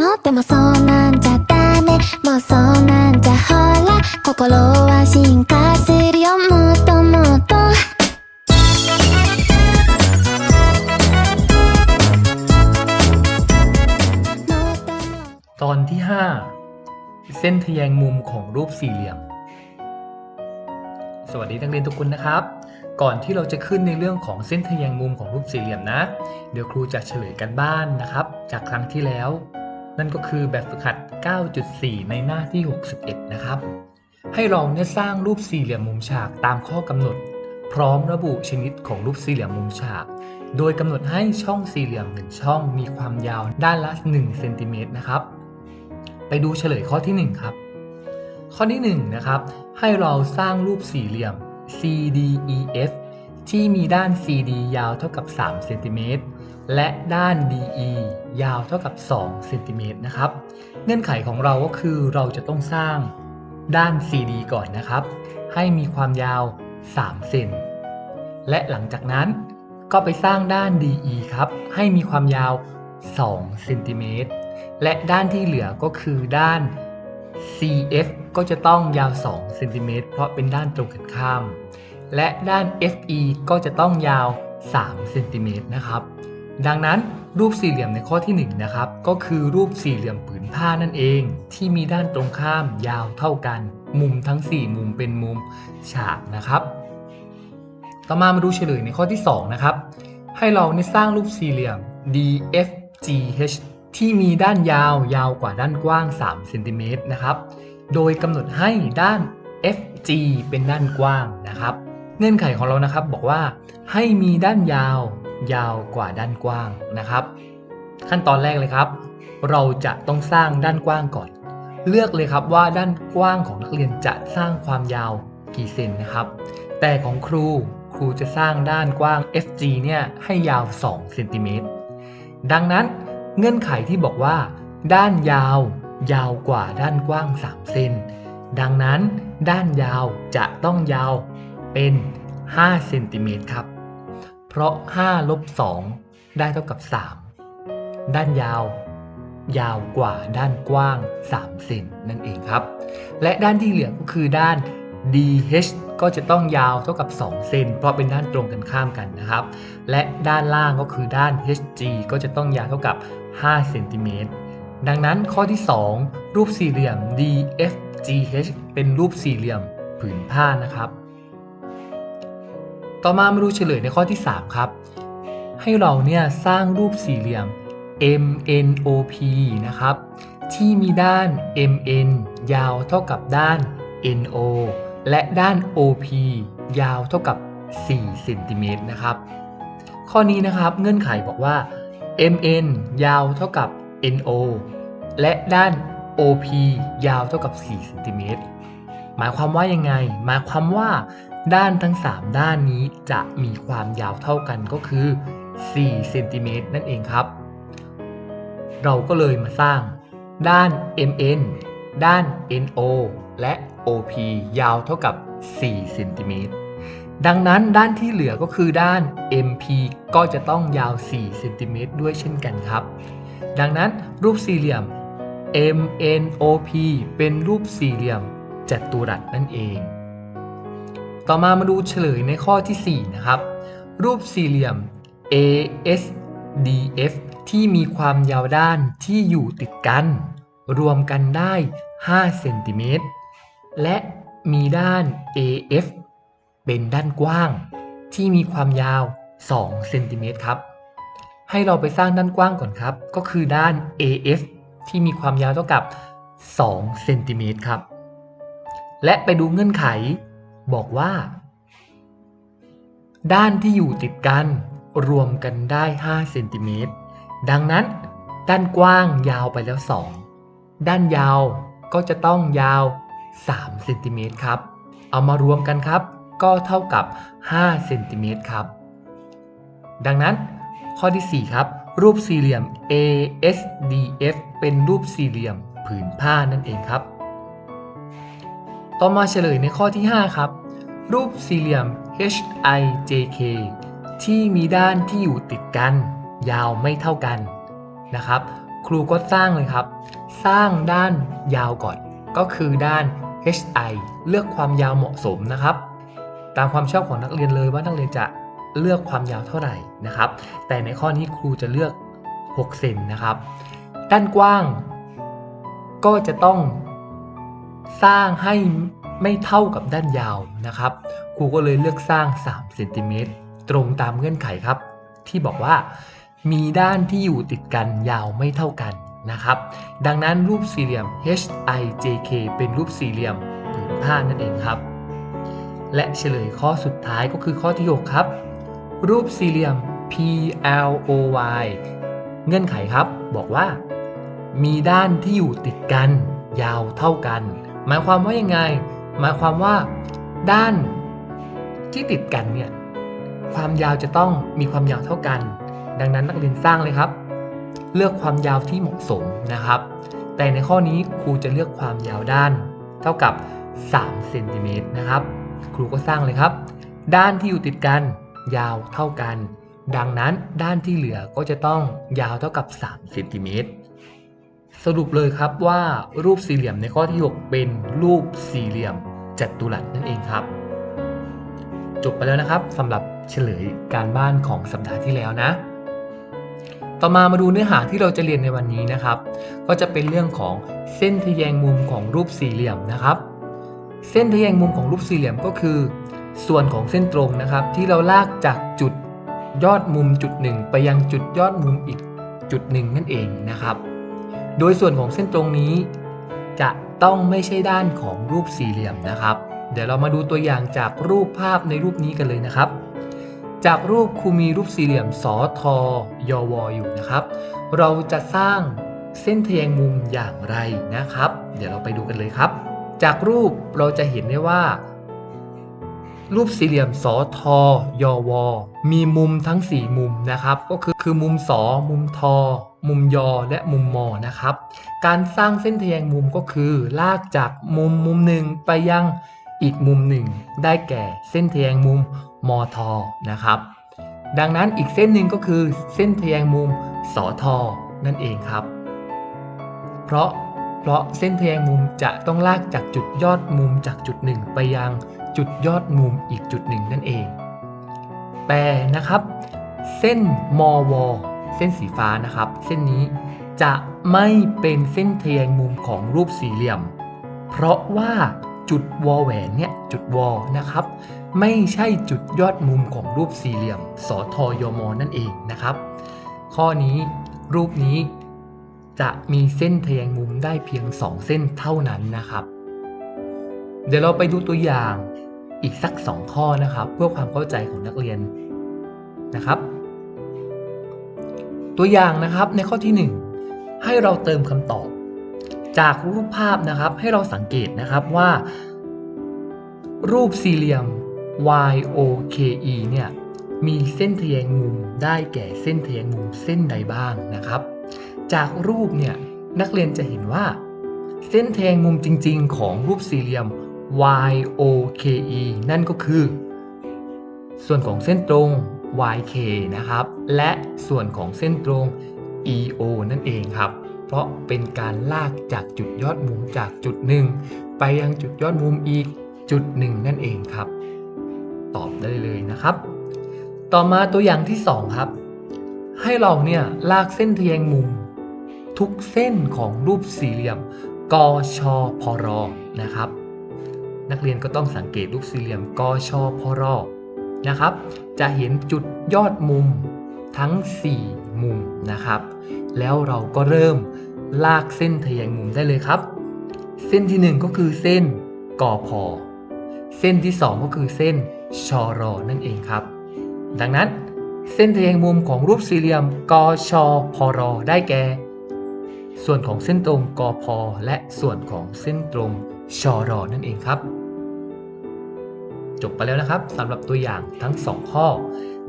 もでもそうなんじゃダメもうそうなんじゃほら心は進化するよもっともっと ตอนที่ 5 เส้นทะแยงมุมของรูปสี่เหลี่ยม สวัสดีนักเรียนทุกคนนะครับ ก่อนที่เราจะขึ้นในเรื่องของเส้นทะแยงมุมของรูปสี่เหลี่ยมนะ เดี๋ยวครูจะเฉลยกันบ้านนะครับ จากครั้งที่แล้ว นั่นก็คือแบบฝึกหัด 9.4 ในหน้าที่ 61 นะครับ ให้เราเนี่ยสร้างรูปสี่เหลี่ยมมุมฉากตามข้อกำหนด พร้อมระบุชนิดของรูปสี่เหลี่ยมมุมฉาก โดยกำหนดให้ช่องสี่เหลี่ยมหนึ่งช่องมีความยาวด้านละ1เซนติเมตรนะครับ ไปดูเฉลยข้อที่ 1 ครับ ข้อที่1นะครับให้เราสร้างรูปสี่เหลี่ยม CDEF ที่มีด้าน CD ยาวเท่ากับ3เซนติเมตร และด้าน DE ยาวเท่ากับ2เซนติเมตรนะครับ เงื่อนไขของเราก็คือเราจะต้องสร้างด้าน CD ก่อนนะครับ ให้มีความยาว 3 เซน และหลังจากนั้นก็ไปสร้างด้าน DE ครับ ให้มีความยาว 2 เซนติเมตร และด้านที่เหลือก็คือด้าน CF ก็จะต้องยาว 2 เซนติเมตร เพราะเป็นด้านตรงกันข้าม และด้าน FE ก็จะต้องยาว 3 เซนติเมตรนะครับ ดังนั้นรูปสี่เหลี่ยมในข้อที่1นะครับก็คือรูปสี่เหลี่ยมผืนผ้านั่นเอง ที่มีด้านตรงข้ามยาวเท่ากัน มุมทั้ง 4 มุมเป็นมุมฉากนะครับ ต่อมามาดูเฉลยในข้อที่2นะครับให้เราเนี่ยสร้างรูปสี่เหลี่ยม DFGH ที่มีด้านยาวยาวกว่าด้านกว้าง3เซนติเมตรนะครับโดยกำหนดให้ด้าน FG เป็นด้านกว้างนะครับ เงื่อนไขของเรานะครับบอกว่าให้มีด้านยาว ยาวกว่าด้านกว้างนะครับ ขั้นตอนแรกเลยครับ เราจะต้องสร้างด้านกว้างก่อน เลือกเลยครับว่าด้านกว้างของนักเรียนจะสร้างความยาวกี่เซนนะครับ แต่ของครูครูจะสร้างด้านกว้าง FG เนี่ยให้ยาว2เซนติเมตรดังนั้นเงื่อนไขที่บอกว่า ด้านยาว ยาวกว่าด้านกว้าง 3 เซนดังนั้น ด้านยาวจะต้องยาวเป็น5เซนติเมตรครับ เพราะ5ลบ2ได้เท่ากับ 3 ด้านยาว ยาวกว่าด้านกว้าง 3 เซนนั่นเองครับ และด้านที่เหลือก็คือด้าน DH ก็จะต้องยาวเท่ากับ 2 เซน เพราะเป็นด้านตรงกันข้ามกันนะครับ และด้านล่างก็คือด้าน HG ก็จะต้องยาวเท่ากับ 5 เซนติเมตร ดังนั้นข้อที่ 2 รูปสี่เหลี่ยม DFGH เป็นรูปสี่เหลี่ยมผืนผ้านะครับ ต่อมามาดูเฉลยในข้อที่ 3 ครับ ให้เราเนี่ยสร้างรูปสี่เหลี่ยม MNOP นะครับ ที่มีด้าน MN ยาวเท่ากับด้าน NO และด้าน OP ยาวเท่ากับ4เซนติเมตรนะครับ ข้อนี้นะครับเงื่อนไขบอกว่า MN ยาวเท่ากับ NO และด้าน OP ยาวเท่ากับ4เซนติเมตรหมายความว่ายังไง หมายความว่า ด้านทั้ง 3 ด้านนี้จะมีความยาวเท่ากันก็คือ4เซนติเมตรนั่นเองครับ เราก็เลยมาสร้าง ด้าน MN ด้าน NO และ OP ยาวเท่ากับ4เซนติเมตรดังนั้นด้านที่เหลือก็คือด้าน MP ก็จะต้องยาว4เซนติเมตรด้วยเช่นกันครับ ดังนั้นรูปสี่เหลี่ยม MNOP เป็นรูปสี่เหลี่ยมจัตุรัสนั่นเอง ต่อมามาดูเฉลยในข้อที่ 4 นะครับ รูปสี่เหลี่ยม ASDF ที่มีความยาวด้านที่อยู่ติดกัน รวมกันได้ 5 เซนติเมตร และมีด้าน AF เป็นด้านกว้าง ที่มีความยาว 2 เซนติเมตรครับ ให้เราไปสร้างด้านกว้างก่อนครับ ก็คือด้าน AF ที่มีความยาวเท่ากับ 2 เซนติเมตรครับ และไปดูเงื่อนไข บอกว่า ด้านที่อยู่ติดกัน รวมกันได้ 5 เซนติเมตร ดังนั้น ด้านกว้างยาวไปแล้ว 2 ด้านยาวก็จะต้องยาว 3 เซนติเมตรครับ เอามารวมกันครับ ก็เท่ากับ 5 เซนติเมตรครับ ดังนั้น ข้อที่ 4 ครับ รูปสี่เหลี่ยม ASDF เป็นรูปสี่เหลี่ยมผืนผ้านั่นเองครับ ต่อมาเฉลยในข้อที่ 5 ครับ รูปสี่เหลี่ยม HIJK ที่มีด้านที่อยู่ติดกัน ยาวไม่เท่ากันนะครับ ครูก็สร้างเลยครับ สร้างด้านยาวก่อน ก็คือด้าน HI เลือกความยาวเหมาะสมนะครับ ตามความชอบของนักเรียนเลยว่านักเรียนจะเลือกความยาวเท่าไหร่นะครับ แต่ในข้อนี้ครูจะเลือก 6 เซนนะครับ ด้านกว้าง ก็จะต้อง สร้างให้ไม่เท่ากับด้านยาวนะครับครูก็เลยเลือกสร้าง3เซนติเมตรตรงตามเงื่อนไขครับ ที่บอกว่ามีด้านที่อยู่ติดกันยาวไม่เท่ากันนะครับ ดังนั้นรูปสี่เหลี่ยม HIJK เป็นรูปสี่เหลี่ยมผืนผ้านั่นเองครับ และเฉลยข้อสุดท้ายก็คือข้อที่ 6 ครับ รูปสี่เหลี่ยม PLOY เงื่อนไขครับบอกว่า มีด้านที่อยู่ติดกัน ยาวเท่ากัน หมายความว่ายังไง หมายความว่าด้านที่ติดกันเนี่ยความยาวจะต้องมีความยาวเท่ากัน ดังนั้นนักเรียนสร้างเลยครับ เลือกความยาวที่เหมาะสมนะครับ แต่ในข้อนี้ครูจะเลือกความยาวด้าน เท่ากับ3เซนติเมตรนะครับ ครูก็สร้างเลยครับ ด้านที่อยู่ติดกันยาวเท่ากัน ดังนั้นด้านที่เหลือก็จะต้องยาวเท่ากับ3เซนติเมตร สรุปเลยครับว่ารูปสี่เหลี่ยมในข้อที่ 6 เป็นรูปสี่เหลี่ยมจัตุรัสนั่นเองครับ จบไปแล้วนะครับสำหรับเฉลยการบ้านของสัปดาห์ที่แล้วนะ ต่อมามาดูเนื้อหาที่เราจะเรียนในวันนี้นะครับ ก็จะเป็นเรื่องของเส้นทะแยงมุมของรูปสี่เหลี่ยมนะครับ เส้นทะแยงมุมของรูปสี่เหลี่ยมก็คือ ส่วนของเส้นตรงนะครับ ที่เราลากจากจุดยอดมุมจุดหนึ่งไปยังจุดยอดมุมอีกจุดหนึ่งนั่นเองนะครับ โดยส่วนของเส้นตรงนี้ จะต้องไม่ใช่ด้านของรูปสี่เหลี่ยมนะครับ เดี๋ยวเรามาดูตัวอย่างจากรูปภาพในรูปนี้กันเลยนะครับ จากรูปครูมีรูปสี่เหลี่ยมสอทอยอวออยู่นะครับ เราจะสร้างเส้นทะแยงมุมอย่างไรนะครับ เดี๋ยวเราไปดูกันเลยครับ จากรูปเราจะเห็นได้ว่า รูปสี่เหลี่ยมสอทอยอวอมีมุมทั้ง 4 มุมนะครับ ก็คือคือมุมสอมุมทอ มุมยอและมุมมอนะครับ การสร้างเส้นทแยงมุมก็คือ ลากจากมุมมุมหนึ่งไปยังอีกมุมหนึ่ง ได้แก่เส้นทแยงมุมมอทอนะครับ ดังนั้นอีกเส้นหนึ่งก็คือเส้นทแยงมุมสอทอนั่นเองครับ เพราะเพราะเส้นทแยงมุมจะต้องลากจากจุดยอดมุมจากจุดหนึ่งไปยัง จุดยอดมุมอีกจุดหนึ่งนั่นเอง แต่นะครับ เส้นมอวเส้นสีฟ้านะครับ เส้นนี้จะไม่เป็นเส้นทแยงมุมของรูปสี่เหลี่ยม เพราะว่าจุดวอแหวนเนี่ยจุดวอนะครับ ไม่ใช่จุดยอดมุมของรูปสี่เหลี่ยมสอทอยมนั่นเองนะครับ ข้อนี้รูปนี้จะมีเส้นทแยงมุมได้เพียง 2 เส้นเท่านั้นนะครับ เดี๋ยวเราไปดูตัวอย่าง อีกสัก 2 ข้อนะครับ เพื่อความเข้าใจของนักเรียนนะครับ ตัวอย่างนะครับในข้อที่ 1 ให้เราเติมคำตอบ จากรูปภาพนะครับให้เราสังเกตนะครับว่า รูปสี่เหลี่ยม YOKE เนี่ยมีเส้นทแยงมุมได้แก่เส้นทแยงมุมเส้นใดบ้างนะครับ จากรูปเนี่ยนักเรียนจะเห็นว่า เส้นทแยงมุมจริง ๆ ของรูปสี่เหลี่ยม YOKE นั่นก็คือ ส่วนของเส้นตรง YK นะครับ และส่วนของเส้นตรง EO นั่นเองครับ เพราะเป็นการลากจากจุดยอดมุมจากจุดหนึ่งไปยังจุดยอดมุมอีกจุดหนึ่งนั่นเองครับ ตอบได้เลยนะครับ ต่อมาตัวอย่างที่ 2 ครับ ให้เราเนี่ยลากเส้นทะแยงมุม ทุกเส้นของรูปสี่เหลี่ยมกชพรนะครับ นักเรียนก็ต้องสังเกตรูปสี่เหลี่ยมกชพรนะครับ จะเห็นจุดยอดมุมทั้ง 4 มุมนะครับ แล้วเราก็เริ่มลากเส้นทะแยงมุมได้เลยครับ เส้นที่ 1 ก็คือเส้นกพเส้นที่ 2 ก็คือเส้นชรนั่นเองครับ ดังนั้นเส้นทะแยงมุมของรูปสี่เหลี่ยมกชพรได้แก่ ส่วนของเส้นตรงกพและส่วนของเส้นตรงชรนั่นเองครับ จบไปแล้วนะครับสำหรับตัวอย่างทั้ง 2 ข้อ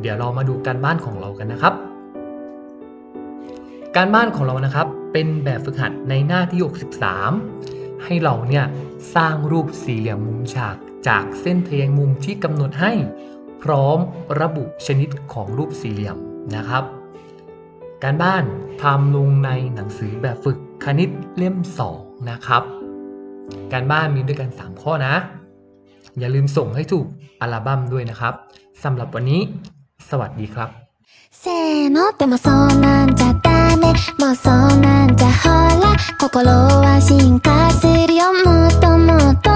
เดี๋ยวเรามาดูการบ้านของเรากันนะครับ การบ้านของเรานะครับเป็นแบบฝึกหัดในหน้าที่ 63 ให้เราเนี่ยสร้างรูปสี่เหลี่ยมมุมฉากจากเส้นทแยงมุมที่กำหนดให้ พร้อมระบุชนิดของรูปสี่เหลี่ยมนะครับ การบ้านทำลงในหนังสือแบบฝึกคณิตเล่ม 2 นะครับ การบ้านมีด้วยกัน 3 ข้อนะ อย่าลืมส่งให้ถูกอัลบั้มด้วยนะครับสำหรับวันนี้ สวัสดีครับせーのでもそうなんじゃダメもうそうなんじゃほら心は進化するよもっともっと